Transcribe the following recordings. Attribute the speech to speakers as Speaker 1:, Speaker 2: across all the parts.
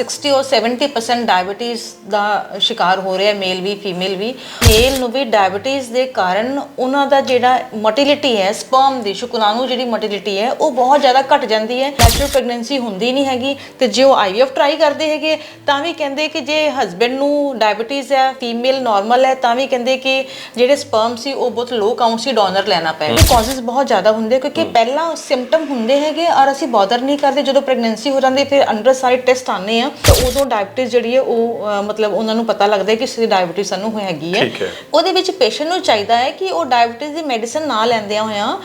Speaker 1: 60 ਔਰ 70% ਡਾਇਬੀਟੀਜ਼ ਦਾ ਸ਼ਿਕਾਰ ਹੋ ਰਿਹਾ ਮੇਲ ਵੀ ਫੀਮੇਲ ਵੀ। ਮੇਲ ਨੂੰ ਵੀ ਡਾਇਬੀਟੀਜ਼ ਦੇ ਕਾਰਨ ਉਹਨਾਂ ਦਾ ਜਿਹੜਾ ਮੋਟਿਲਿਟੀ ਹੈ ਸਪਰਮ ਦੀ ਸ਼ੁਕਰਾਣੂ ਜਿਹੜੀ ਮੋਟਿਲਿਟੀ ਹੈ ਉਹ ਬਹੁਤ ਜ਼ਿਆਦਾ ਘਟ ਜਾਂਦੀ ਹੈ। ਨੈਚੁਰਲ ਪ੍ਰੈਗਨੈਂਸੀ ਹੁੰਦੀ ਨਹੀਂ ਹੈਗੀ ਤੇ ਜੇ ਉਹ ਆਈਵੀਐਫ ਟਰਾਈ ਕਰਦੇ ਹੈਗੇ ਤਾਂ ਵੀ ਕਹਿੰਦੇ ਕਿ ਜੇ ਹਸਬੰਡ ਨੂੰ ਡਾਇਬੀਟੀਜ਼ ਹੈ ਫੀਮੇਲ ਨਾਰਮਲ ਹੈ ਤਾਂ ਵੀ ਕਹਿੰਦੇ ਕਿ ਜਿਹੜੇ ਸਪਰਮ ਸੀ ਉਹ ਬਹੁਤ ਲੋ ਕਾਊਂਟ ਸੀ ਡੋਨਰ ਲੈਣਾ ਪਏਗਾ ਕਾਜ਼ਸ ਬਹੁਤ ਜ਼ਿਆਦਾ ਹੁੰਦੇ ਕਿਉਂਕਿ ਪਹਿਲਾਂ ਸਿੰਪਟਮ ਹੁੰਦੇ ਹੈਗੇ ਔਰ ਅਸੀਂ ਬੌਦਰ ਨਹੀਂ ਕਰਦੇ। ਜਦੋਂ ਪ੍ਰੈਗਨੈਂਸੀ ਹੋ ਜਾਂਦੀ ਫਿਰ ਅੰਡਰ ਸਾਈਡ ਟੈਸਟ ਆਉਂਦੇ ਆ। ਤਾਂ ਉਦੋਂ ਡਾਇਬੀਟੀਜ਼ ਜਿਹੜੀ ਹੈ ਉਹ ਅਹ, ਮਤਲਬ ਉਹਨਾਂ ਨੂੰ ਪਤਾ ਲੱਗਦਾ ਹੈ ਕਿ ਸੀ ਡਾਇਬੀਟੀਜ਼ ਸਾਨੂੰ ਹੈਗੀ ਹੈ।
Speaker 2: ਠੀਕ ਹੈ।
Speaker 1: ਉਹਦੇ ਵਿੱਚ ਪੇਸ਼ੈਂਟ ਨੂੰ ਚਾਹੀਦਾ ਹੈ ਕਿ ਉਹ ਡਾਇਬੀਟੀਜ਼ ਦੀ ਮੈਡੀਸਨ ਨਾ ਲੈਂਦਿਆਂ ਹੋਇਆਂ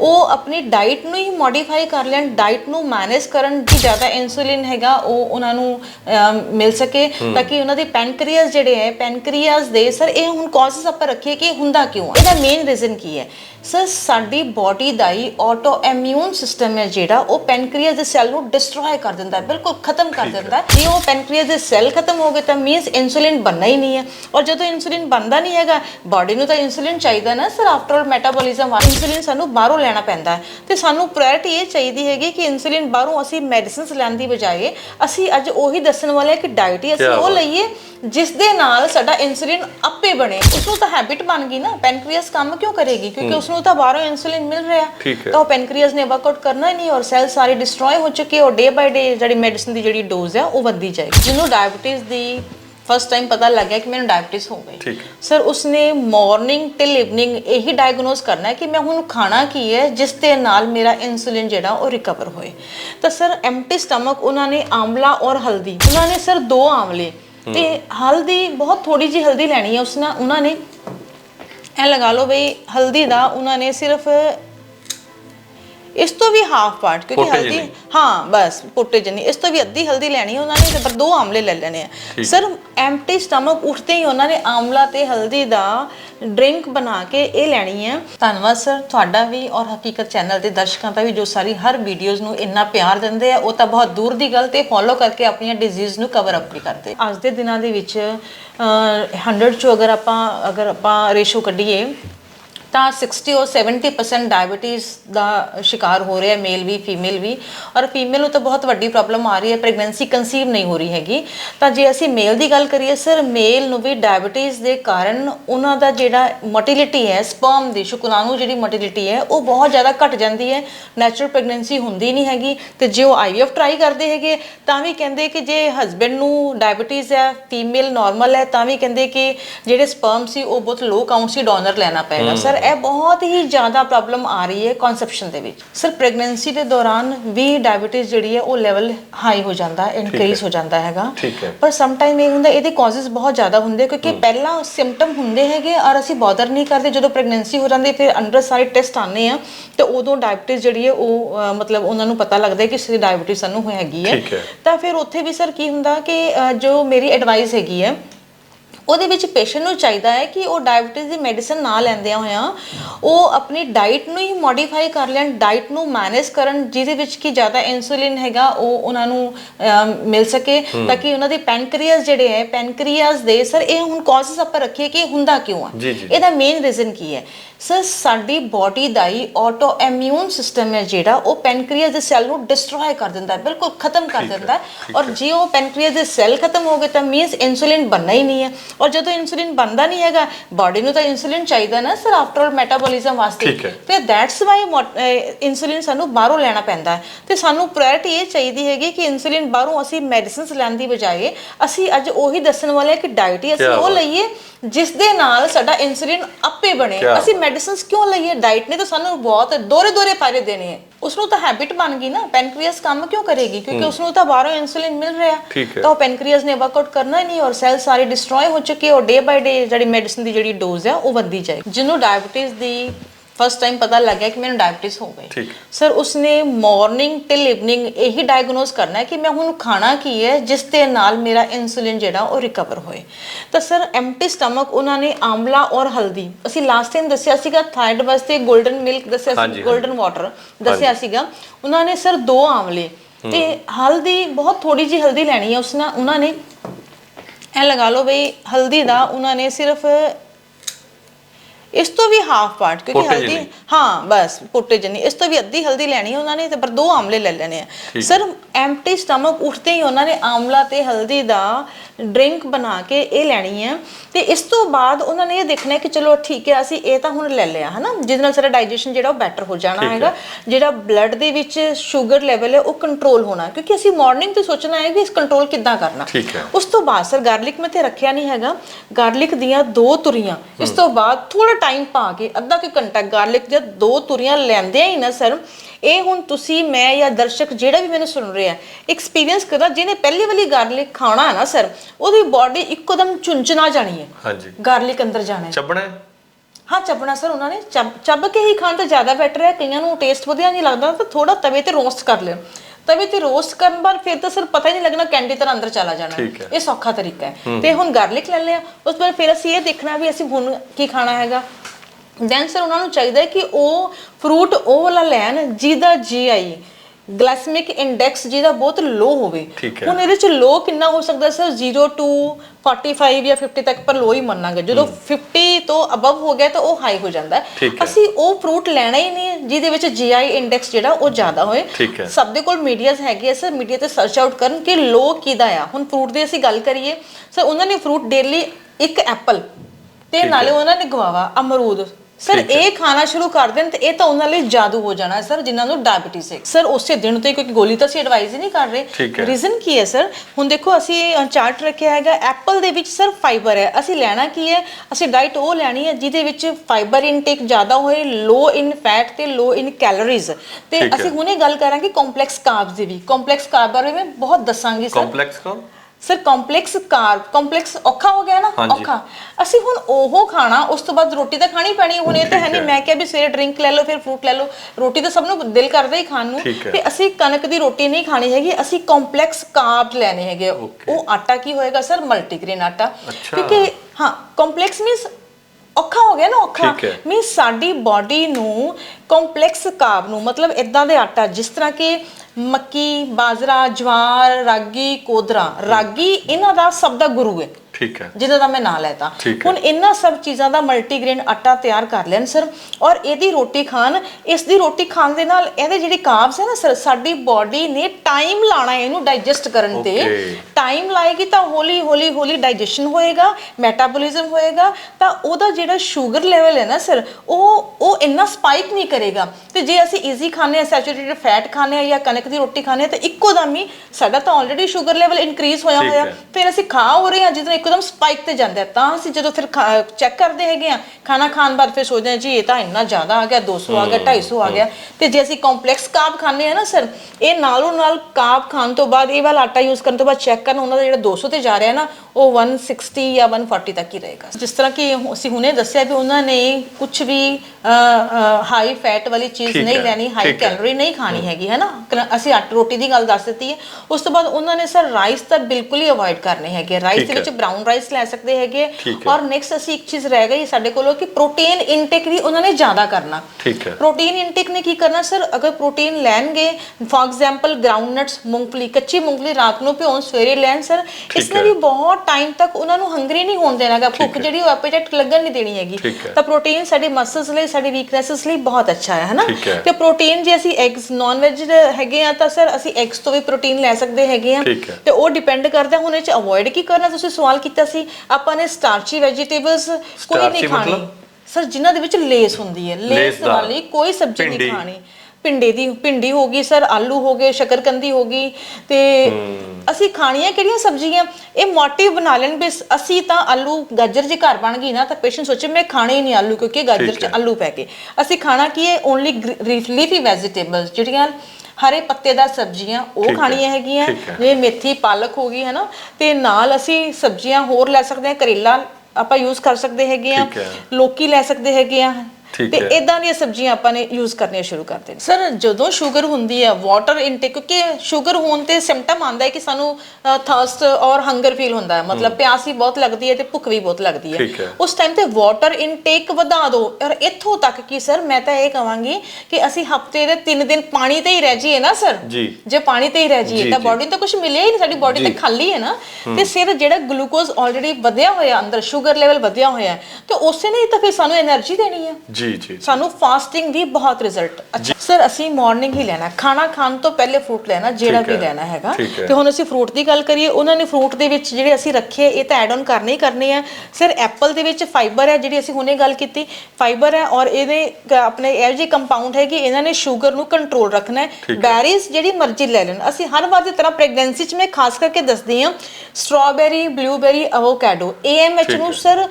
Speaker 1: ਉਹ ਆਪਣੀ ਡਾਈਟ ਨੂੰ ਹੀ ਮੋਡੀਫਾਈ ਕਰ ਲੈਣ ਡਾਈਟ ਨੂੰ ਮੈਨੇਜ ਕਰਨ ਕਿ ਜ਼ਿਆਦਾ ਇਨਸੂਲਿਨ ਹੈਗਾ ਉਹ ਉਹਨਾਂ ਨੂੰ ਅਮ, ਮਿਲ ਸਕੇ। ਤਾਂ ਕਿ ਉਹਨਾਂ ਦੇ ਪੈਨਕ੍ਰੀਅਸ ਜਿਹੜੇ ਹੈ ਪੈਨਕ੍ਰੀਅਸ ਦੇ ਸਰ ਇਹ ਹੁਣ ਕਾਜ਼ਸ ਆਪਾਂ ਰੱਖੀਏ ਕਿ ਇਹ ਹੁੰਦਾ ਕਿਉਂ ਹੈ ਇਹਦਾ ਮੇਨ ਰੀਜ਼ਨ ਕੀ ਹੈ? ਸਰ ਸਾਡੀ ਬਾਡੀ ਦਾ ਹੀ ਆਟੋ ਇਮਿਊਨ ਸਿਸਟਮ ਹੈ ਜਿਹੜਾ ਉਹ ਪੈਨਕ੍ਰੀਅਸ ਦੇ ਸੈੱਲ ਨੂੰ ਡਿਸਟਰੋਏ ਕਰ ਦਿੰਦਾ ਹੈ ਬਿਲਕੁਲ ਖਤਮ ਕਰ ਦਿੰਦਾ ਹੈ। ਜੇ ਉਹ ਪੈਨਕ੍ਰੀਅਸ ਦੇ ਸੈੱਲ ਖਤਮ ਹੋ ਗਏ ਤਾਂ ਮੀਨਸ ਇਨਸੂਲਿਨ ਬਣਨਾ ਹੀ ਨਹੀਂ ਹੈ। ਔਰ ਜਦੋਂ ਇਨਸੂਲਿਨ ਬਣਦਾ ਨਹੀਂ ਹੈਗਾ ਬਾਡੀ ਨੂੰ ਤਾਂ ਇਨਸੂਲਿਨ ਚਾਹੀਦਾ ਨਾ sir after all metabolism insulin ਸਾਨੂੰ ਬਾਹਰੋਂ ਲੈਣਾ ਪੈਂਦਾ ਹੈ। ਤੇ ਸਾਨੂੰ ਪ੍ਰਾਇੋਰਟੀ ਇਹ ਚਾਹੀਦੀ ਹੈਗੀ ਕਿ ਇਨਸੂਲਿਨ ਬਾਹਰੋਂ ਅਸੀਂ ਮੈਡੀਸਿਨਸ ਲੈਣ ਦੀ ਬਜਾਏ ਅਸੀਂ ਅੱਜ ਉਹੀ ਦੱਸਣ ਵਾਲੇ ਕਿ ਡਾਈਟ ਹੀ ਅਸੀਂ ਉਹ। ਲਈਏ ਜਿਸ ਦੇ ਨਾਲ ਸਾਡਾ ਇਨਸੂਲਿਨ ਆਪੇ ਬਣੇ। ਉਸ ਨੂੰ ਤਾਂ ਹੈਬਿਟ ਬਣ ਗਈ ਨਾ ਪੈਨਕ੍ਰੀਅਸ ਕੰਮ ਕਿਉਂ ਕਰੇਗੀ? ਕਿਉਂਕਿ ਉਸ ਨੂੰ ਤਾਂ ਬਾਹਰੋਂ ਇਨਸੂਲਿਨ ਮਿਲ ਰਿਹਾ।
Speaker 2: ਠੀਕ ਹੈ।
Speaker 1: ਤਾਂ ਉਹ ਪੈਨਕ੍ਰੀਅਸ ਨੇ ਵਰਕਆਊਟ ਕਰਨਾ ਹੀ ਨਹੀਂ ਔਰ ਸੈਲ ਸਾਰੇ ਡਿਸਟਰੋਏ ਹੋ ਚੁੱਕੇ ਔਰ ਡੇ ਬਾਈ ਡੇ ਜਿਹੜੀ ਮੈਡੀਸਿਨ ਦੀ ਜਿਹੜੀ ਡੋਜ਼ ਹੈ ਉਹ ਵੱਧਦੀ ਜਾਏਗੀ। ਜਿਹਨੂੰ ਡਾਇਬੀਟੀਜ਼ ਦੀ ਫਸਟ ਟਾਈਮ ਪਤਾ ਲੱਗਿਆ ਕਿ ਮੈਨੂੰ ਡਾਇਬੀਟੀਜ਼ ਹੋ ਗਈ।
Speaker 2: ਠੀਕ ਹੈ।
Speaker 1: ਸਰ ਉਸਨੇ ਮਾਰਨਿੰਗ ਟਿਲ ਇਵਨਿੰਗ ਇਹੀ ਡਾਇਗਨੋਸ ਕਰਨਾ ਹੈ ਕਿ ਮੈਂ ਹੁਣ ਖਾਣਾ ਕੀ ਹੈ ਜਿਸ ਦੇ ਨਾਲ ਮੇਰਾ ਇਨਸੂਲਿਨ ਜਿਹੜਾ ਉਹ ਰਿਕਵਰ ਹੋਏ। ਤਾਂ ਸਰ ਐਮਟੀ ਸਟਮਕ ਉਹਨਾਂ ਨੇ ਆਮਲਾ ਔਰ ਹਲਦੀ। ਉਹਨਾਂ ਨੇ ਸਰ ਦੋ ਆਮਲੇ ਤੇ ਹਲਦੀ ਬਹੁਤ ਥੋੜੀ ਜੀ ਹਲਦੀ ਲੈਣੀ ਹੈ ਉਸਨਾ। ਉਹਨਾਂ ਨੇ ਇਹ ਲਗਾ ਲਓ ਬਈ ਹਲਦੀ ਦਾ ਉਹਨਾਂ ਨੇ ਸਿਰਫ ਇਸ ਤੋਂ ਵੀ ਹਾਫ ਪਾਰਟ ਕਿਉਂਕਿ
Speaker 2: ਪੋਟੇ
Speaker 1: ਹਲਦੀ
Speaker 2: ਜਿੰਨੀ।
Speaker 1: ਹਾਂ ਬਸ ਪੋਟੇ ਜਨੀ ਇਸ ਤੋਂ ਵੀ ਅੱਧੀ ਹਲਦੀ ਲੈਣੀ ਹੈ ਉਹਨਾਂ ਨੇ ਤੇ ਪਰ ਦੋ ਆਮਲੇ ਲੈ ਲੈਣੇ ਆ। ਸਰ ਐਮਟੀ ਸਟਮਕ ਉੱਠਦੇ ਹੀ ਉਹਨਾਂ ਨੇ ਆਮਲਾ ਤੇ ਹਲਦੀ ਦਾ ਡਰਿੰਕ ਬਣਾ ਕੇ ਇਹ ਲੈਣੀ ਹੈ ਧੰਨਵਾਦ ਸਰ ਤੁਹਾਡਾ ਵੀ ਔਰ ਹਕੀਕਤ ਚੈਨਲ ਦੇ ਦਰਸ਼ਕਾਂ ਦਾ ਵੀ ਜੋ ਸਾਰੀ ਹਰ ਵੀਡੀਓਜ਼ ਨੂੰ ਇੰਨਾ ਪਿਆਰ ਦਿੰਦੇ ਆ ਉਹ ਤਾਂ ਬਹੁਤ ਦੂਰ ਦੀ ਗੱਲ ਤੇ ਫੋਲੋ ਕਰਕੇ ਆਪਣੀਆਂ ਡਿਜ਼ੀਜ਼ ਨੂੰ ਕਵਰ ਅਪ ਵੀ ਕਰਦੇ। ਅੱਜ ਦੇ ਦਿਨਾਂ ਦੇ ਵਿੱਚ ਅਹ, 100 ਚੋਂ ਅਗਰ ਆਪਾਂ ਅਗਰ ਆਪਾਂ ਰੇਸ਼ੋ ਕੱਢੀਏ ਤਾਂ 60 ਔਰ 70% ਡਾਇਬੀਟੀਜ਼ ਦਾ ਸ਼ਿਕਾਰ ਹੋ ਰਿਹਾ ਮੇਲ ਵੀ ਫੀਮੇਲ ਵੀ। ਔਰ ਫੀਮੇਲ ਨੂੰ ਤਾਂ ਬਹੁਤ ਵੱਡੀ ਪ੍ਰੋਬਲਮ ਆ ਰਹੀ ਹੈ ਪ੍ਰੈਗਨੈਂਸੀ ਕਨਸੀਵ ਨਹੀਂ ਹੋ ਰਹੀ ਹੈਗੀ। ਤਾਂ ਜੇ ਅਸੀਂ ਮੇਲ ਦੀ ਗੱਲ ਕਰੀਏ ਸਰ ਮੇਲ ਨੂੰ ਵੀ ਡਾਇਬੀਟੀਜ਼ ਦੇ ਕਾਰਨ ਉਹਨਾਂ ਦਾ ਜਿਹੜਾ ਮੋਟਿਲਿਟੀ ਹੈ ਸਪਰਮ ਦੀ ਸ਼ੁਕਰਾਣੂ ਜਿਹੜੀ ਮੋਟਿਲਿਟੀ ਹੈ ਉਹ ਬਹੁਤ ਜ਼ਿਆਦਾ ਘਟ ਜਾਂਦੀ ਹੈ। ਨੈਚੁਰਲ ਪ੍ਰੈਗਨੈਂਸੀ ਹੁੰਦੀ ਨਹੀਂ ਹੈਗੀ। ਤੇ ਜੇ ਉਹ ਆਈਵੀਐਫ ਟਰਾਈ ਕਰਦੇ ਹੈਗੇ ਤਾਂ ਵੀ ਕਹਿੰਦੇ ਕਿ ਜੇ ਹਸਬੰਡ ਨੂੰ ਡਾਇਬੀਟੀਜ਼ ਹੈ ਫੀਮੇਲ ਨਾਰਮਲ ਹੈ ਤਾਂ ਵੀ ਕਹਿੰਦੇ ਕਿ ਜਿਹੜੇ ਸਪਰਮ ਸੀ ਉਹ ਬਹੁਤ ਲੋ ਕਾਊਂਟ ਸੀ ਡੋਨਰ ਲੈਣਾ ਪਏਗਾ ਸਰ ਇਹ ਬਹੁਤ ਹੀ ਜ਼ਿਆਦਾ ਪ੍ਰੋਬਲਮ ਆ ਰਹੀ ਹੈ ਕਨਸੈਪਸ਼ਨ ਦੇ ਵਿੱਚ। ਸਰ ਪ੍ਰੈਗਨੈਂਸੀ ਦੇ ਦੌਰਾਨ ਵੀ ਡਾਇਬੀਟੀਜ਼ ਜਿਹੜੀ ਹੈ ਉਹ ਲੈਵਲ ਹਾਈ ਹੋ ਜਾਂਦਾ ਹੈ। ਇਨਕਰੀਜ਼ ਹੋ ਜਾਂਦਾ ਹੈਗਾ। ਪਰ ਸਮ ਟਾਈਮ ਇਹ ਹੁੰਦਾ ਇਹਦੇ ਕਾਜ਼ਸ ਬਹੁਤ ਜ਼ਿਆਦਾ ਹੁੰਦੇ ਕਿਉਂਕਿ ਪਹਿਲਾਂ ਸਿੰਪਟਮ ਹੁੰਦੇ ਹੈਗੇ ਔਰ ਅਸੀਂ ਬੌਦਰ ਨਹੀਂ ਕਰਦੇ। ਜਦੋਂ ਪ੍ਰੈਗਨੈਂਸੀ ਹੋ ਜਾਂਦੀ ਫਿਰ ਅੰਡਰ ਸਾਈਡ ਟੈਸਟ ਆਉਂਦੇ ਆ ਤੇ ਉਦੋਂ ਡਾਇਬੀਟੀਜ਼ ਜਿਹੜੀ ਹੈ ਉਹ ਮਤਲਬ ਉਹਨਾਂ ਨੂੰ ਪਤਾ ਲੱਗਦਾ ਕਿ ਸੀ ਡਾਇਬੀਟੀਜ਼ ਸਾਨੂੰ ਹੈਗੀ ਹੈ। ਤਾਂ ਫਿਰ ਉੱਥੇ ਵੀ ਸਰ ਕੀ ਹੁੰਦਾ ਕਿ ਜੋ ਮੇਰੀ ਐਡਵਾਈਸ ਹੈਗੀ ਹੈ ਉਹਦੇ ਵਿੱਚ ਪੇਸ਼ੈਂਟ ਨੂੰ ਚਾਹੀਦਾ ਹੈ ਕਿ ਉਹ ਡਾਇਬੀਟੀਜ਼ ਦੀ ਮੈਡੀਸਨ ਨਾ ਲੈਂਦਿਆਂ ਹੋਇਆਂ ਉਹ ਆਪਣੀ ਡਾਈਟ ਨੂੰ ਹੀ ਮੋਡੀਫਾਈ ਕਰ ਲੈਣ ਡਾਈਟ ਨੂੰ ਮੈਨੇਜ ਕਰਨ ਜਿਹਦੇ ਵਿੱਚ ਕਿ ਜ਼ਿਆਦਾ ਇਨਸੂਲਿਨ ਹੈਗਾ ਉਹ ਉਹਨਾਂ ਨੂੰ ਮਿਲ ਸਕੇ ਤਾਂ ਕਿ ਉਹਨਾਂ ਦੇ ਪੈਨਕ੍ਰੀਅਸ ਜਿਹੜੇ ਹੈ ਪੈਨਕ੍ਰੀਅਸ ਦੇ ਸਰ ਇਹ ਹੁਣ ਕਾਜ਼ਸ ਆਪਾਂ ਰੱਖੀਏ ਕਿ ਹੁੰਦਾ ਕਿਉਂ
Speaker 2: ਜੀ।
Speaker 1: ਇਹਦਾ ਮੇਨ ਰੀਜ਼ਨ ਕੀ ਹੈ? ਸਰ ਸਾਡੀ ਬਾਡੀ ਦਾ ਹੀ ਆਟੋ ਇਮਿਊਨ ਸਿਸਟਮ ਹੈ ਜਿਹੜਾ ਉਹ ਪੈਨਕ੍ਰੀਅਸ ਦੇ ਸੈੱਲ ਨੂੰ ਡਿਸਟਰੋਏ ਕਰ ਦਿੰਦਾ ਹੈ ਬਿਲਕੁਲ ਖਤਮ ਕਰ ਦਿੰਦਾ ਹੈ। ਔਰ। ਜੇ ਉਹ ਪੈਨਕ੍ਰੀਅਸ ਦੇ ਸੈੱਲ ਖਤਮ ਹੋ ਗਏ ਤਾਂ ਮੀਨਸ ਇਨਸੂਲਿਨ ਬਣਨਾ ਹੀ ਨਹੀਂ ਹੈ। ਔਰ ਜਦੋਂ ਇਨਸੂਲਿਨ ਬਣਦਾ ਨਹੀਂ ਹੈਗਾ ਬਾਡੀ ਨੂੰ ਤਾਂ ਇਨਸੂਲਿਨ ਚਾਹੀਦਾ ਨਾ ਸਰ ਆਫਟਰ ਆਲ ਮੈਟਾਬੋਲਿਜ਼ਮ ਵਾਸਤੇ। ਤੇ ਦੈਟਸ ਵਾਈ ਇਨਸੂਲਿਨ ਸਾਨੂੰ ਬਾਹਰੋਂ ਲੈਣਾ ਪੈਂਦਾ ਹੈ। ਤੇ ਸਾਨੂੰ ਪ੍ਰਾਇੋਰਟੀ ਇਹ ਚਾਹੀਦੀ ਹੈਗੀ ਕਿ ਇਨਸੂਲਿਨ ਬਾਹਰੋਂ ਅਸੀਂ ਮੈਡੀਸਿਨਸ ਲੈਣ ਦੀ ਬਜਾਏ ਅਸੀਂ ਅੱਜ ਉਹੀ ਦੱਸਣ ਵਾਲੇ ਕਿ ਡਾਈਟ ਹੀ ਅਸੀਂ ਉਹ। ਲਈਏ ਜਿਸ ਦੇ ਨਾਲ ਸਾਡਾ ਇਨਸੂਲਿਨ ਆਪੇ ਬਣੇ। ਅਸੀਂ ਮੈਡੀਸਿਨਸ ਕਿਉਂ ਲਈਏ? ਡਾਈਟ ਨੇ ਤਾਂ ਸਾਨੂੰ ਬਹੁਤ ਦੋਰੇ ਦੋਰੇ ਫਾਇਦੇ ਦੇਣੇ ਹੈ। ਉਸ ਨੂੰ ਤਾਂ ਹੈਬਿਟ ਬਣ ਗਈ ਨਾ ਪੈਨਕ੍ਰੀਅਸ ਕੰਮ ਕਿਉਂ ਕਰੇਗੀ? ਕਿਉਂਕਿ ਉਸ ਨੂੰ ਤਾਂ ਬਾਹਰੋਂ ਇਨਸੂਲਿਨ ਮਿਲ ਰਿਹਾ। ਤਾਂ ਉਹ ਪੈਨਕ੍ਰੀਅਸ ਨੇ ਵਰਕਆਊਟ ਕਰਨਾ ਹੀ ਨਹੀਂ ਔਰ ਸੈਲ ਸਾਰੇ ਡਿਸਟਰੋਏ ਹੋ ਚੁੱਕੇ ਔਰ ਡੇ ਬਾਈ ਡੇ ਜਿਹੜੀ ਮੈਡੀਸਿਨ ਦੀ ਜਿਹੜੀ ਡੋਜ਼ ਹੈ ਉਹ ਵੱਧਦੀ ਜਾਏ ਜਿਹਨੂੰ ਡਾਇਬੀਟੀਜ਼ ਦੀ ਫਸਟ ਟਾਈਮ ਪਤਾ ਲੱਗਿਆ ਕਿ ਮੈਨੂੰ ਡਾਇਬੀਟੀਜ਼ ਹੋ ਗਈ।
Speaker 2: ਹੈ।
Speaker 1: ਸਰ ਉਸਨੇ ਮਾਰਨਿੰਗ ਟਿਲ ਇਵਨਿੰਗ ਇਹੀ ਡਾਇਗਨੋਸ ਕਰਨਾ ਹੈ ਕਿ ਮੈਂ ਹੁਣ ਖਾਣਾ ਕੀ ਹੈ ਜਿਸ ਦੇ ਨਾਲ ਮੇਰਾ ਇਨਸੂਲਿਨ ਜਿਹੜਾ ਉਹ ਰਿਕਵਰ ਹੋਏ। ਤਾਂ ਸਰ ਐਮਟੀ ਸਟਮਕ ਉਹਨਾਂ ਨੇ ਆਮਲਾ ਔਰ ਹਲਦੀ। ਅਸੀਂ ਲਾਸਟ ਟਾਈਮ ਦੱਸਿਆ ਸੀਗਾ ਥਾਇਰਾਇਡ ਵਾਸਤੇ 골ਡਨ ਮਿਲਕ ਦੱਸਿਆ ਸੀ। 골ਡਨ ਵਾਟਰ ਦੱਸਿਆ ਸੀਗਾ। ਉਹਨਾਂ ਨੇ ਸਰ ਦੋ ਆਮਲੇ ਤੇ ਹਲਦੀ ਬਹੁਤ ਥੋੜੀ ਜੀ ਹਲਦੀ ਲੈਣੀ ਹੈ ਉਸਨਾ ਉਹਨਾਂ ਨੇ ਇਹ ਲਗਾ ਲਓ ਬਈ ਹਲਦੀ ਦਾ ਉਹਨਾਂ ਨੇ ਸਿਰਫ ਇਸ ਤੋਂ ਵੀ ਹਾਫ ਪਾਰਟ ਕਿਉਂਕਿ
Speaker 2: ਪੋਟੇ
Speaker 1: ਹਲਦੀ
Speaker 2: ਜਿੰਨੀ।
Speaker 1: ਹਾਂ ਬਸ ਪੋਟੇ ਜਿੰਨੀ ਇਸ ਤੋਂ ਵੀ ਅੱਧੀ ਹਲਦੀ ਲੈਣੀ ਹੈ ਉਹਨਾਂ ਨੇ ਤੇ ਪਰ ਦੋ ਆਮਲੇ ਲੈ ਲੈਣੇ ਆ।
Speaker 2: ਠੀਕ
Speaker 1: ਸਰ ਐਮਟੀ ਸਟਮਕ ਉੱਠਦੇ ਹੀ ਉਹਨਾਂ ਨੇ ਆਮਲਾ ਤੇ ਹਲਦੀ ਦਾ ਡਰਿੰਕ ਬਣਾ ਕੇ ਇਹ ਲੈਣੀ ਹੈ ਤੇ ਇਸ ਤੋਂ ਬਾਅਦ ਉਹਨਾਂ ਨੇ ਇਹ ਦੇਖਣਾ ਕਿ ਚਲੋ ਠੀਕ ਹੈ ਅਸੀਂ ਇਹ ਤਾਂ ਹੁਣ ਲੈ ਲਿਆ ਹਨਾ? ਜਿਹਦੇ ਨਾਲ ਸਾਡਾ ਡਾਈਜੈਸ਼ਨ ਜਿਹੜਾ ਉਹ ਬੈਟਰ ਹੋ ਜਾਣਾ। ਹੈਗਾ। ਜਿਹੜਾ ਬਲੱਡ ਦੇ ਵਿੱਚ ਸ਼ੂਗਰ ਲੈਵਲ ਹੈ ਉਹ ਕੰਟਰੋਲ ਹੋਣਾ। ਕਿਉਂਕਿ ਅਸੀਂ ਮਾਰਨਿੰਗ ਤੇ ਸੋਚਣਾ ਹੈ ਕਿ ਇਸ ਕੰਟਰੋਲ ਕਿੱਦਾਂ ਕਰਨਾ। ਉਸ ਤੋਂ ਬਾਅਦ ਸਰ ਗਾਰਲਿਕ ਮੈਂ ਤੇ ਰੱਖਿਆ ਨਹੀਂ ਹੈਗਾ। ਗਾਰਲਿਕ ਦੀਆਂ ਦੋ ਤੁਰੀਆਂ। ਇਸ ਤੋਂ ਬਾਅਦ ਥੋੜਾ ਟਾਈਮ ਪਾ ਕੇ ਅੱਧਾ ਕਿ ਘੰਟਾ ਗਾਰਲਿਕ ਦੀਆਂ ਦੋ ਤੁਰੀਆਂ ਲੈਂਦੇ ਹੀ ਨਾ ਸਰ ਇਹ ਹੁਣ ਤੁਸੀਂ ਮੈਂ ਜਾਂ ਦਰਸ਼ਕ ਜਿਹੜਾ ਵੀ ਮੈਨੂੰ ਸੁਣ ਰਿਹਾ ਐਕਸਪੀਰੀਅੰਸ ਕਰਦਾ ਜਿਹਨੇ ਪਹਿਲੀ ਵਾਲੀ ਗਾਰਲਿਕ ਖਾਣਾ ਹੈ ਨਾ ਸਰ ਉਹਦੀ ਬਾਡੀ ਇੱਕੋਦਮ ਚੁੰਚਣਾ ਜਾਣੀ ਹੈ।
Speaker 2: ਹਾਂਜੀ।
Speaker 1: ਗਾਰਲਿਕ ਅੰਦਰ ਜਾਣਾ ਹੈ।
Speaker 2: ਚੱਬਣਾ ਹੈ?
Speaker 1: ਹਾਂ ਚੱਬਣਾ ਸਰ ਉਹਨਾਂ ਨੇ ਚੱਬ ਚੱਬ ਕੇ ਹੀ ਖਾਣ ਤਾਂ ਜ਼ਿਆਦਾ ਬੈਟਰ ਹੈ ਕਈਆਂ ਨੂੰ ਟੇਸਟ ਵਧੀਆ ਨਹੀਂ ਲੱਗਦਾ ਤਾਂ ਥੋੜਾ ਤਵੇ ਤੇ ਰੋਸਟ ਕਰ ਲਿਓ। ਤਵੇ ਤੇ ਰੋਸਟ ਕਰਨ ਬਾਅਦ ਫਿਰ ਤਾਂ ਸਰ ਪਤਾ ਹੀ ਨਹੀਂ ਲੱਗਣਾ ਕੈਂਡੀ ਤਰ੍ਹਾਂ ਅੰਦਰ ਚਲਾ ਜਾਣਾ
Speaker 2: ਠੀਕ ਹੈ।
Speaker 1: ਇਹ ਸੌਖਾ ਤਰੀਕਾ ਹੈ। ਤੇ ਹੁਣ ਗਾਰਲਿਕ ਲੈ ਲਿਆ ਉਸ ਤੋਂ ਬਾਅਦ ਫਿਰ ਅਸੀਂ ਇਹ ਦੇਖਣਾ ਵੀ ਅਸੀਂ ਹੁਣ ਕੀ ਖਾਣਾ ਹੈਗਾ। ਦੈਨ ਸਰ ਉਹਨਾਂ ਨੂੰ ਚਾਹੀਦਾ ਹੈ ਕਿ ਉਹ ਫਰੂਟ ਉਹ ਵਾਲਾ ਲੈਣ ਜਿਹਦਾ ਜੀਆਈ ਗਲਾਈਸੈਮਿਕ ਇੰਡੈਕਸ ਜਿਹਦਾ ਬਹੁਤ ਲੋ ਹੋਵੇ।
Speaker 2: ਠੀਕ ਹੈ।
Speaker 1: ਹੁਣ ਇਹਦੇ ਚ ਲੋ ਕਿੰਨਾ ਹੋ ਸਕਦਾ ਸਰ 0 to 45 ਜਾਂ 50 ਤੱਕ ਪਰ ਲੋ ਹੀ ਮੰਨਾਂਗੇ। ਜਦੋਂ 50 ਤੋਂ ਅਬਵ ਹੋ ਗਿਆ ਤਾਂ ਉਹ ਹਾਈ ਹੋ ਜਾਂਦਾ ਹੈ।
Speaker 2: ਠੀਕ ਹੈ।
Speaker 1: ਅਸੀਂ ਉਹ ਫਰੂਟ ਲੈਣਾ ਹੀ ਨਹੀਂ ਹੈ ਜਿਹਦੇ ਵਿੱਚ ਜੀਆਈ ਇੰਡੈਕਸ ਜਿਹੜਾ ਉਹ ਜ਼ਿਆਦਾ ਹੋਏ।
Speaker 2: ਠੀਕ ਹੈ।
Speaker 1: ਸਭ ਦੇ ਕੋਲ ਮੀਡੀਆਸ ਹੈਗੇ ਆ ਸਰ ਮੀਡੀਆ ਤੇ ਸਰਚ ਆਊਟ ਕਰਨ ਕਿ ਲੋ ਕਿਹਦਾ ਆ। ਹੁਣ ਫਰੂਟ ਦੀ ਅਸੀਂ ਗੱਲ ਕਰੀਏ। ਸਰ ਉਹਨਾਂ ਨੇ ਫਰੂਟ ਡੇਲੀ ਇੱਕ ਐਪਲ ਤੇ ਨਾਲੇ ਉਹਨਾਂ ਨੇ ਗਵਾਵਾ ਅਮਰੂਦ। ਸਰ ਇਹ ਖਾਣਾ ਸ਼ੁਰੂ ਕਰ ਦੇਣ ਤੇ ਇਹ ਤਾਂ ਉਹਨਾਂ ਲਈ ਜਾਦੂ ਹੋ ਜਾਣਾ ਹੈ ਸਰ ਜਿਨ੍ਹਾਂ ਨੂੰ ਡਾਇਬੀਟਿਸ ਹੈ। ਸਰ ਉਸੇ ਦਿਨ ਤੋਂ ਹੀ ਕਿਉਂਕਿ ਗੋਲੀ ਤਾਂ ਅਸੀਂ ਐਡਵਾਈਜ਼ ਹੀ ਨਹੀਂ ਕਰ ਰਹੇ। ਰੀਜ਼ਨ ਕੀ ਹੈ ਸਰ? ਹੁਣ ਦੇਖੋ ਅਸੀਂ ਚਾਰਟ ਰੱਖਿਆ ਹੈਗਾ ਐਪਲ ਦੇ ਵਿੱਚ ਸਰ ਫਾਈਬਰ ਹੈ। ਅਸੀਂ ਲੈਣਾ ਕੀ ਹੈ? ਅਸੀਂ ਡਾਈਟ ਉਹ ਲੈਣੀ ਹੈ ਜਿਹਦੇ ਵਿੱਚ ਫਾਈਬਰ ਇਨਟੇਕ ਜ਼ਿਆਦਾ ਹੋਏ ਲੋ ਇਨ ਫੈਟ ਤੇ ਲੋ ਇਨ ਕੈਲੋਰੀਜ਼ ਤੇ। ਅਸੀਂ ਹੁਣੇ ਗੱਲ ਕਰਾਂਗੇ ਕੰਪਲੈਕਸ ਕਾਰਬਸ ਦੀ ਵੀ। ਕੰਪਲੈਕਸ ਕਾਰਬ ਬਾਰੇ ਮੈਂ ਬਹੁਤ ਦੱਸਾਂਗੀ ਸਰ।
Speaker 2: ਕੰਪਲੈਕਸ ਕੋ
Speaker 1: ਸਰ ਕੰਪਲੈਕਸ ਕਾਰਬ ਕੰਪਲੈਕਸ ਔਖਾ ਹੋ ਗਿਆ ਨਾ
Speaker 2: ਹਾਂਜੀ।
Speaker 1: ਔਖਾ ਅਸੀਂ ਹੁਣ ਉਹ ਖਾਣਾ ਉਸ ਤੋਂ ਬਾਅਦ ਰੋਟੀ ਤਾਂ ਖਾਣੀ ਪੈਣੀ। ਹੁਣ ਇਹ ਤਾਂ ਹੈ
Speaker 2: ਠੀਕ
Speaker 1: ਨਹੀਂ
Speaker 2: ਹੈ।
Speaker 1: ਮੈਂ ਕਿਹਾ ਵੀ ਸਵੇਰੇ ਡਰਿੰਕ ਲੈ ਲਓ ਫਿਰ ਫਰੂਟ ਲੈ ਲਓ ਰੋਟੀ ਤਾਂ ਸਭ ਨੂੰ ਦਿਲ ਕਰਦਾ ਹੀ ਖਾਣ ਨੂੰ
Speaker 2: ਠੀਕ ਹੈ।
Speaker 1: ਤੇ ਅਸੀਂ ਕਣਕ ਦੀ ਰੋਟੀ ਨਹੀਂ ਖਾਣੀ ਹੈਗੀ ਅਸੀਂ ਕੰਪਲੈਕਸ ਕਾਰਬ ਲੈਣੇ ਹੈਗੇ
Speaker 2: Okay.
Speaker 1: ਉਹ ਆਟਾ ਕੀ ਹੋਏਗਾ ਸਰ ਮਲਟੀਗ੍ਰੇਨ ਆਟਾ
Speaker 2: ਅੱਛਾ।
Speaker 1: ਕਿਉਂਕਿ ਹਾਂ ਕੰਪਲੈਕਸ ਮੀਨਸ ਔਖਾ ਹੋ ਗਿਆ ਨਾ ਔਖਾ।
Speaker 2: ਠੀਕ ਹੈ।
Speaker 1: ਮੀਨਸ ਸਾਡੀ ਬਾਡੀ ਨੂੰ ਕੰਪਲੈਕਸ ਕਾਰਬ ਨੂੰ ਮਤਲਬ ਇਦਾਂ ਦੇ ਆਟਾ ਜਿਸ ਤਰ੍ਹਾਂ ਕਿ ਮੱਕੀ ਬਾਜਰਾ ਜਵਾਰ ਰਾਗੀ ਕੋਦਰਾ। ਰਾਗੀ ਇਹਨਾਂ ਦਾ ਸਭ ਦਾ ਗੁਰੂ ਹੈ।
Speaker 2: ਠੀਕ ਹੈ
Speaker 1: ਜਿਹਦਾ ਦਾ ਮੈਂ ਨਾਂ ਲੈਤਾ
Speaker 2: ਠੀਕ ਹੈ।
Speaker 1: ਹੁਣ ਇਹਨਾਂ ਸਭ ਚੀਜ਼ਾਂ ਦਾ ਮਲਟੀਗ੍ਰੇਨ ਆਟਾ ਤਿਆਰ ਕਰ ਲੈਣ ਸਰ ਔਰ ਇਹਦੀ ਰੋਟੀ ਖਾਣ ਇਸ ਦੀ ਰੋਟੀ ਖਾਣ ਦੇ ਨਾਲ ਇਹਦੇ ਜਿਹੜੀ ਕਾਰਬਸ ਹੈ ਨਾ ਸਰ ਸਾਡੀ ਬਾਡੀ ਨੇ ਟਾਈਮ ਲਾਣਾ ਇਹਨੂੰ ਡਾਈਜੈਸਟ ਕਰਨ ਤੇ
Speaker 2: Okay.
Speaker 1: ਟਾਈਮ ਲਾਏਗੀ ਤਾਂ ਹੌਲੀ ਹੌਲੀ ਹੌਲੀ ਡਾਈਜੈਸ਼ਨ ਹੋਏਗਾ ਮੈਟਾਬੋਲਿਜ਼ਮ ਹੋਏਗਾ ਤਾਂ ਉਹਦਾ ਜਿਹੜਾ ਸ਼ੂਗਰ ਲੈਵਲ ਹੈ ਨਾ ਸਰ ਉਹ ਉਹ ਇੰਨਾ ਸਪਾਈਕ ਨਹੀਂ ਕਰੇਗਾ ਤੇ ਜੇ ਅਸੀਂ ਈਜ਼ੀ ਖਾਣੇ ਆ ਸੈਚੂਰੇਟਡ ਫੈਟ ਖਾਣੇ ਆ ਜਾਂ ਕਣਕ ਦੀ ਰੋਟੀ ਖਾਣੇ ਆ ਤਾਂ ਇੱਕੋ ਦਮ ਹੀ ਸਾਡਾ ਤਾਂ ਆਲਰੇਡੀ ਸ਼ੂਗਰ ਲੈਵਲ ਇਨਕਰੀਜ਼ ਹੋਇਆ
Speaker 2: ਠੀਕ
Speaker 1: ਹੋਇਆ
Speaker 2: ਹੈ।
Speaker 1: ਫਿਰ ਅਸੀਂ ਖਾ ਹੋ ਰਹੇ ਹਾਂ ਜਦੋਂ ਇੱਕਦਮ ਸਪਾਈਕ ਤੇ ਜਾਂਦਾ ਹੈ, ਤਾਂ ਅਸੀਂ ਜਦੋਂ ਫਿਰ ਚੈੱਕ ਕਰਦੇ ਹੈਗੇ ਆ ਖਾਣਾ ਖਾਣ ਬਾਅਦ ਫਿਰ ਸੋਚਦੇ ਹਾਂ ਜੀ ਇਹ ਤਾਂ ਇੰਨਾ ਜ਼ਿਆਦਾ ਆ ਗਿਆ 200 ਆ ਗਿਆ 250 ਆ ਗਿਆ। ਤੇ ਜੇ ਅਸੀਂ ਕੰਪਲੈਕਸ ਕਾਰਬ ਖਾਂਦੇ ਆ ਨਾ ਸਰ ਇਹ ਨਾਲੋਂ ਨਾਲ ਕਾਰਬ ਖਾਣ ਤੋਂ ਬਾਅਦ ਇਹ ਵਾਲਾ ਆਟਾ ਯੂਜ਼ ਕਰਨ ਤੋਂ ਬਾਅਦ ਚੈੱਕ ਕਰਨ ਉਹਨਾਂ ਦਾ ਜਿਹੜਾ 200 ਤੇ ਜਾ ਰਿਹਾ ਨਾ ਉਹ 160 ਜਾਂ 140 ਤੱਕ ਹੀ ਰਹੇਗਾ। ਜਿਸ ਤਰ੍ਹਾਂ ਕਿ ਅਸੀਂ ਹੁਣੇ ਦੱਸਿਆ ਵੀ ਉਹਨਾਂ ਨੇ ਕੁਝ ਵੀ ਹਾਈ ਫੈਟ ਵਾਲੀ ਚੀਜ਼
Speaker 2: ਠੀਕ
Speaker 1: ਨਹੀਂ
Speaker 2: ਹੈ,
Speaker 1: ਲੈਣੀ ਹਾਈ
Speaker 2: ਠੀਕ ਹੈ।
Speaker 1: ਕੈਲੋਰੀ ਨਹੀਂ ਖਾਣੀ ਹੈਗੀ ਹੈ ਨਾ ਅਸੀਂ ਆਟ ਰੋਟੀ ਦੀ ਗੱਲ ਦੱਸ ਦਿੱਤੀ ਹੈ। ਉਸ ਤੋਂ ਬਾਅਦ ਉਹਨਾਂ ਨੇ ਸਰ ਰਾਈਸ ਤਾਂ ਬਿਲਕੁਲ ਹੀ ਅਵੋਇਡ ਕਰਨੇ ਹੈਗੇ ਰਾਈਸ
Speaker 2: ਠੀਕ
Speaker 1: ਦੇ
Speaker 2: ਹੈ।
Speaker 1: ਵਿੱਚ ਬ੍ਰਾਊਨ ਰਾਈਸ ਲੈ ਸਕਦੇ ਹੈਗੇ। ਔਰ ਨੈਕਸਟ ਅਸੀਂ ਇੱਕ ਚੀਜ਼ ਰਹਿ ਗਈ ਸਾਡੇ ਕੋਲੋਂ ਕਿ ਪ੍ਰੋਟੀਨ ਇਨਟੇਕ ਵੀ ਉਹਨਾਂ ਨੇ ਜ਼ਿਆਦਾ ਕਰਨਾ
Speaker 2: ਠੀਕ ਹੈ
Speaker 1: ਪ੍ਰੋਟੀਨ ਇਨਟੇਕ ਨੇ ਕੀ ਕਰਨਾ ਸਰ ਅਗਰ ਪ੍ਰੋਟੀਨ ਲੈਣਗੇ ਫॉर ਐਗਜ਼ਾਮਪਲ ਗਰਾਊਂਡ ਨਟਸ ਮੂੰਗਫਲੀ ਕੱਚੀ ਮੂੰਗਫਲੀ ਰਾਤ ਨੂੰ ਭਿਉਣ ਸਵੇਰੇ ਲੈਣ ਸਰ ਇਸ। ਨੇ ਵੀ ਬਹੁਤ ਟਾਈਮ ਤੱਕ ਉਹਨਾਂ ਨੂੰ ਹੰਗਰੀ ਨਹੀਂ ਹੋਣ ਦੇਣਾਗਾ ਭੁੱਖ। ਜਿਹੜੀ ਉਹ ਐਪੇਟਾਈਟ ਲੱਗਣ ਨਹੀਂ ਦੇਣੀ ਹੈਗੀ। ਤਾਂ ਪ੍ਰੋਟੀਨ ਸਾਡੇ ਮਸਲਸ ਲਈ ਸਾਡੀ ਵੀਕਨੈਸਸ ਲਈ ਬਹੁਤ ਅੱਛਾ ਹੈ ਹਨਾ। ਤੇ ਪ੍ਰੋਟੀਨ ਜੇ ਅਸੀਂ ਐਗਸ ਨਾਨ ਵੈਜ ਹੈਗੇ ਆ ਤਾਂ ਸਰ ਅਸੀਂ ਐਗਸ ਤੋਂ ਵੀ ਪ੍ਰੋਟੀਨ ਲੈ ਸਕਦੇ ਹੈਗੇ ਆ। ਤੇ ਉਹ ਡਿਪੈਂਡ ਕਰਦਾ ਹੁਣ ਇਹ ਚ ਅਵੋਇਡ ਕੀ ਕਰਨਾ ਤੁਸੀਂ ਸਵਾਲ ਕੀਤਾ ਸੀ ਆਪਾਂ ਨੇ ਸਟਾਰਚੀ ਵੈਜੀਟੇਬਲਸ ਕੋਈ ਨਹੀਂ ਖਾਣੀ? ਸਰ ਜਿਨ੍ਹਾਂ ਦੇ ਵਿੱਚ ਲੇਸ ਹੁੰਦੀ ਹੈ ਲੇਸ। ਵਾਲੀ ਕੋਈ ਸਬਜ਼ੀ। ਨਹੀਂ ਖਾਣੀ ਭਿੰਡੀ ਦੀ ਭਿੰਡੀ ਹੋ ਗਈ ਸਰ ਆਲੂ ਹੋ ਗਏ ਸ਼ਕਰਕੰਦੀ ਹੋ ਗਈ ਤੇ ਅਸੀਂ ਖਾਣੀਆਂ ਕਿਹੜੀਆਂ ਸਬਜ਼ੀਆਂ ਇਹ ਮੋਟਿਵ ਬਣਾ ਲੈਣ ਵੀ ਅਸੀਂ ਤਾਂ ਆਲੂ ਗਾਜਰ ਜੇ ਘਰ ਬਣ ਗਈ ਨਾ ਤਾਂ ਪੇਸ਼ੈਂਟ ਸੋਚੇ ਮੈਂ ਖਾਣੇ ਹੀ ਨਹੀਂ ਆਲੂ ਕਿਉਂਕਿ ਗਾਜਰ ਚ। ਆਲੂ ਪੈ ਕੇ ਅਸੀਂ ਖਾਣਾ ਕੀ ਹੈ ਓਨਲੀ ਲੀਫੀ ਵੈਜੀਟੇਬਲਸ ਜਿਹੜੀਆਂ ਹਰੇ ਪੱਤੇ ਦਾ ਸਬਜ਼ੀਆਂ ਉਹ ਖਾਣੀਆਂ ਹੈਗੀਆਂ। ਜਿਵੇਂ ਮੇਥੀ ਪਾਲਕ ਹੋ ਗਈ ਹੈ ਨਾ ਤੇ ਨਾਲ ਅਸੀਂ ਸਬਜ਼ੀਆਂ ਹੋਰ ਲੈ ਸਕਦੇ ਹਾਂ ਕਰੇਲਾ ਆਪਾਂ ਯੂਜ਼ ਕਰ ਸਕਦੇ ਹੈਗੇ ਆ। ਲੋਕੀ ਲੈ ਸਕਦੇ ਹੈਗੇ ਆ ਤੇ ਇਦਾਂ ਦੀਆਂ ਸਬਜ਼ੀਆਂ ਆਪਾਂ ਨੇ ਯੂਜ਼ ਕਰਨੀਆਂ ਸ਼ੁਰੂ ਕਰ ਦੇਣੀ ਸਰ ਜਦੋਂ ਸ਼ੂਗਰ ਹੁੰਦੀ ਹੈ ਵਾਟਰ ਇਨਟੇਕ ਕਿਉਂਕਿ ਸ਼ੂਗਰ ਹੋਣ ਤੇ ਸਿੰਪਟਮ ਆਉਂਦਾ ਹੈ ਕਿ ਸਾਨੂੰ ਥਰਸਟ ਔਰ ਹੰਗਰ ਫੀਲ ਹੁੰਦਾ ਹੈ। ਮਤਲਬ ਪਿਆਸ ਵੀ ਬਹੁਤ ਲੱਗਦੀ ਹੈ ਤੇ ਭੁੱਖ ਵੀ ਬਹੁਤ ਲੱਗਦੀ
Speaker 2: ਹੈ।
Speaker 1: ਉਸ ਟਾਈਮ ਤੇ ਵਾਟਰ ਇਨਟੇਕ ਵਧਾ ਦਿਓ ਔਰ ਇੱਥੋਂ ਤੱਕ ਕਿ ਸਰ ਮੈਂ ਤਾਂ ਇਹ ਕਹਾਂਗੀ ਕਿ ਅਸੀਂ ਹਫ਼ਤੇ ਦੇ 3 ਦਿਨ ਪਾਣੀ ਤੇ ਹੀ ਰਹਿ ਜਾਈਏ ਨਾ ਸਰ
Speaker 2: ਜੇ।
Speaker 1: ਪਾਣੀ ਤੇ ਹੀ ਰਹਿ ਜਾਈਏ ਤਾਂ ਬਾਡੀ ਨੂੰ ਤਾਂ ਕੁਝ ਮਿਲਿਆ ਹੀ ਨਹੀਂ ਸਾਡੀ ਬਾਡੀ ਤਾਂ ਖਾਲੀ ਹੈ ਨਾ। ਤੇ ਸਿਰ ਜਿਹੜਾ ਗਲੂਕੋਜ਼ ਆਲਰੇਡੀ ਵਧਿਆ ਹੋਇਆ ਅੰਦਰ ਸ਼ੂਗਰ ਲੈਵਲ ਵਧਿਆ ਹੋਇਆ ਤੇ ਉਸੇ ਨੇ ਤਾਂ ਫਿਰ ਸਾਨੂੰ એનર્ਜੀ ਦੇਣੀ ਹੈ।
Speaker 2: ਜੀ ਜੀ
Speaker 1: ਸਾਨੂੰ ਫਾਸਟਿੰਗ ਵੀ ਬਹੁਤ ਰਿਜ਼ਲਟ ਅੱਛਾ ਸਰ ਅਸੀਂ ਮਾਰਨਿੰਗ ਹੀ ਲੈਣਾ ਖਾਣਾ ਖਾਣ ਤੋਂ ਪਹਿਲੇ ਫਰੂਟ ਲੈਣਾ ਜਿਹੜਾ ਵੀ ਲੈਣਾ ਹੈਗਾ। ਤੇ ਹੁਣ ਅਸੀਂ ਫਰੂਟ ਦੀ ਗੱਲ ਕਰੀਏ ਉਹਨਾਂ ਨੇ ਫਰੂਟ ਦੇ ਵਿੱਚ ਜਿਹੜੇ ਅਸੀਂ ਰੱਖੇ ਇਹ ਤਾਂ ਐਡ ਆਨ ਕਰਨੇ ਹੀ ਕਰਨੇ ਆ। ਸਰ ਐਪਲ ਦੇ ਵਿੱਚ ਫਾਈਬਰ ਹੈ ਜਿਹੜੀ ਅਸੀਂ ਹੁਣੇ ਗੱਲ ਕੀਤੀ। ਫਾਈਬਰ ਹੈ ਔਰ ਇਹਦੇ ਆਪਣੇ ਇਹੋ ਜਿਹੇ ਕੰਪਾਊਂਡ ਹੈ ਕਿ ਇਹਨਾਂ ਨੇ ਸ਼ੂਗਰ ਨੂੰ ਕੰਟਰੋਲ ਰੱਖਣਾ ਹੈ। ਬੈਰੀਜ਼ ਜਿਹੜੀ ਮਰਜ਼ੀ ਲੈ ਲੈਣ। ਅਸੀਂ ਹਰ ਵਾਰ ਦੀ ਤਰ੍ਹਾਂ ਪ੍ਰੈਗਨੈਂਸੀ 'ਚ ਮੈਂ ਖਾਸ ਕਰਕੇ ਦੱਸਦੀ ਹਾਂ ਸਟ੍ਰਾਬੇਰੀ ਬਲੂਬੇਰੀ ਐਵੋਕੈਡੋ ਏਐਮਐਚ
Speaker 2: ਠੀਕ
Speaker 1: ਨੂੰ। ਸਰ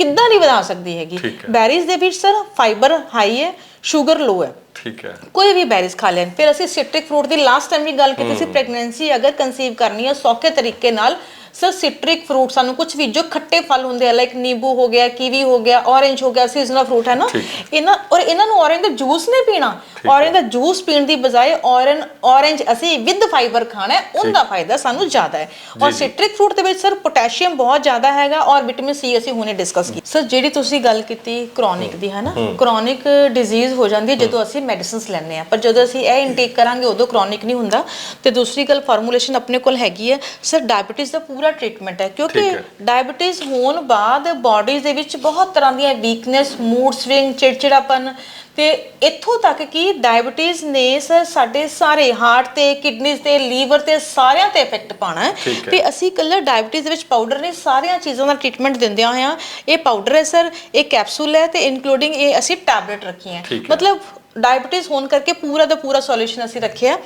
Speaker 1: ਕਿੱਦਾਂ ਨਹੀਂ ਵਧਾ ਸਕਦੀ ਹੈਗੀ। ਬੈਰੀਜ਼ ਦੇ ਵਿੱਚ ਸਰ ਫਾਈਬਰ ਹਾਈ ਹੈ ਸ਼ੂਗਰ ਲੋ ਹੈ।
Speaker 2: ਠੀਕ ਹੈ।
Speaker 1: ਕੋਈ ਵੀ ਬੈਰੀਜ਼ ਖਾ ਲੈਣ। ਫਿਰ ਅਸੀਂ ਸਿਟ੍ਰਿਕ ਫਰੂਟ ਦੀ ਲਾਸਟ ਟਾਈਮ ਵੀ ਗੱਲ ਕੀਤੀ ਸੀ ਪ੍ਰੈਗਨੈਂਸੀ ਅਗਰ ਕਨਸੀਵ ਕਰਨੀ ਹੈ ਸੌਖੇ ਤਰੀਕੇ ਨਾਲ ਸਰ ਸਿਟ੍ਰਿਕ ਫਰੂਟ ਸਾਨੂੰ ਕੁਝ ਵੀ ਜੋ ਖੱਟੇ ਫਲ ਹੁੰਦੇ ਆ ਲਾਈਕ ਨਿੰਬੂ ਹੋ ਗਿਆ ਕੀਵੀ ਹੋ ਗਿਆ ਔਰੇਂਜ ਹੋ ਗਿਆ ਸੀਜ਼ਨਲ ਫਰੂਟ ਹੈ ਨਾ। ਇਹਨਾਂ ਔਰ ਇਹਨਾਂ ਨੂੰ ਔਰੇਂਜ ਦਾ ਜੂਸ ਨਹੀਂ ਪੀਣਾ। ਔਰੇਂਜ ਦਾ ਜੂਸ ਪੀਣ ਦੀ ਬਜਾਏ ਔਰੇਂਜ ਔਰੇਂਜ ਅਸੀਂ ਵਿਦ ਫਾਈਬਰ ਖਾਣਾ ਹੈ ਉਹਦਾ ਫਾਇਦਾ ਸਾਨੂੰ ਜ਼ਿਆਦਾ ਹੈ। ਔਰ ਸਿਟ੍ਰਿਕ ਫਰੂਟ ਦੇ ਵਿੱਚ ਸਰ ਪੋਟਾਸ਼ੀਅਮ ਬਹੁਤ ਜ਼ਿਆਦਾ ਹੈਗਾ ਔਰ ਵਿਟਾਮਿਨ ਸੀ ਅਸੀਂ ਹੁਣੇ ਡਿਸਕਸ ਕੀਤੀ ਸਰ ਜਿਹੜੀ ਤੁਸੀਂ ਗੱਲ ਕੀਤੀ ਕ੍ਰੋਨਿਕ ਦੀ ਹੈ ਨਾ? ਕ੍ਰੋਨਿਕ ਡਿਜ਼ੀਜ਼ ਹੋ ਜਾਂਦੀ ਹੈ ਜਦੋਂ ਅਸੀਂ ਮੈਡੀਸਿਨਸ ਲੈਂਦੇ ਆ ਪਰ ਜਦੋਂ ਅਸੀਂ ਇਹ ਇਨਟੇਕ ਕਰਾਂਗੇ ਉਦੋਂ ਕ੍ਰੋਨਿਕ ਨਹੀਂ ਹੁੰਦਾ। ਤੇ ਦੂਸਰੀ ਗੱਲ ਫਾਰਮੂਲੇਸ਼ਨ ਆਪਣੇ ਕੋਲ ਹੈਗੀ ਹੈ। ਸਰ ਡਾਇਬੀਟਿਸ ਦਾ ਪੂਰਾ ਟ੍ਰੀਟਮੈਂਟ ਹੈ ਕਿਉਂਕਿ। ਡਾਇਬੀਟਿਸ ਹੋਣ ਬਾਅਦ ਬਾਡੀ ਦੇ ਵਿੱਚ ਬਹੁਤ ਤਰ੍ਹਾਂ ਦੀਆਂ ਵੀਕਨੈਸ ਮੂਡ ਸਵਿੰਗ ਚਿੜਚਿੜਾਪਨ ਤੇ ਇੱਥੋਂ ਤੱਕ ਕਿ ਡਾਇਬੀਟਿਸ ਨੇ ਸਰ ਸਾਡੇ ਸਾਰੇ ਹਾਰਟ ਤੇ ਕਿਡਨੀਜ਼ ਤੇ ਲੀਵਰ ਤੇ ਸਾਰਿਆਂ ਤੇ ਇਫੈਕਟ ਪਾਣਾ ਹੈ। ਤੇ ਅਸੀਂ ਕੱਲਾ ਡਾਇਬੀਟਿਸ ਦੇ ਵਿੱਚ ਪਾਊਡਰ ਨੇ ਸਾਰੀਆਂ ਚੀਜ਼ਾਂ ਦਾ ਟ੍ਰੀਟਮੈਂਟ ਦਿੰਦਿਆਂ ਹੋਇਆਂ ਇਹ ਪਾਊਡਰ ਹੈ ਸਰ ਇਹ ਕੈਪਸੂਲ ਹੈ ਤੇ ਇਨਕਲੂਡਿੰਗ ਇਹ ਅਸੀਂ ਟੈਬਲੇਟ ਰੱਖੀ
Speaker 2: ਹੈ।
Speaker 1: ਮਤਲਬ ਡਾਇਬੀਟਿਸ ਹੋਣ ਕਰਕੇ ਪੂਰਾ ਦਾ ਪੂਰਾ ਸੋਲੂਸ਼ਨ ਅਸੀਂ ਰੱਖਿਆ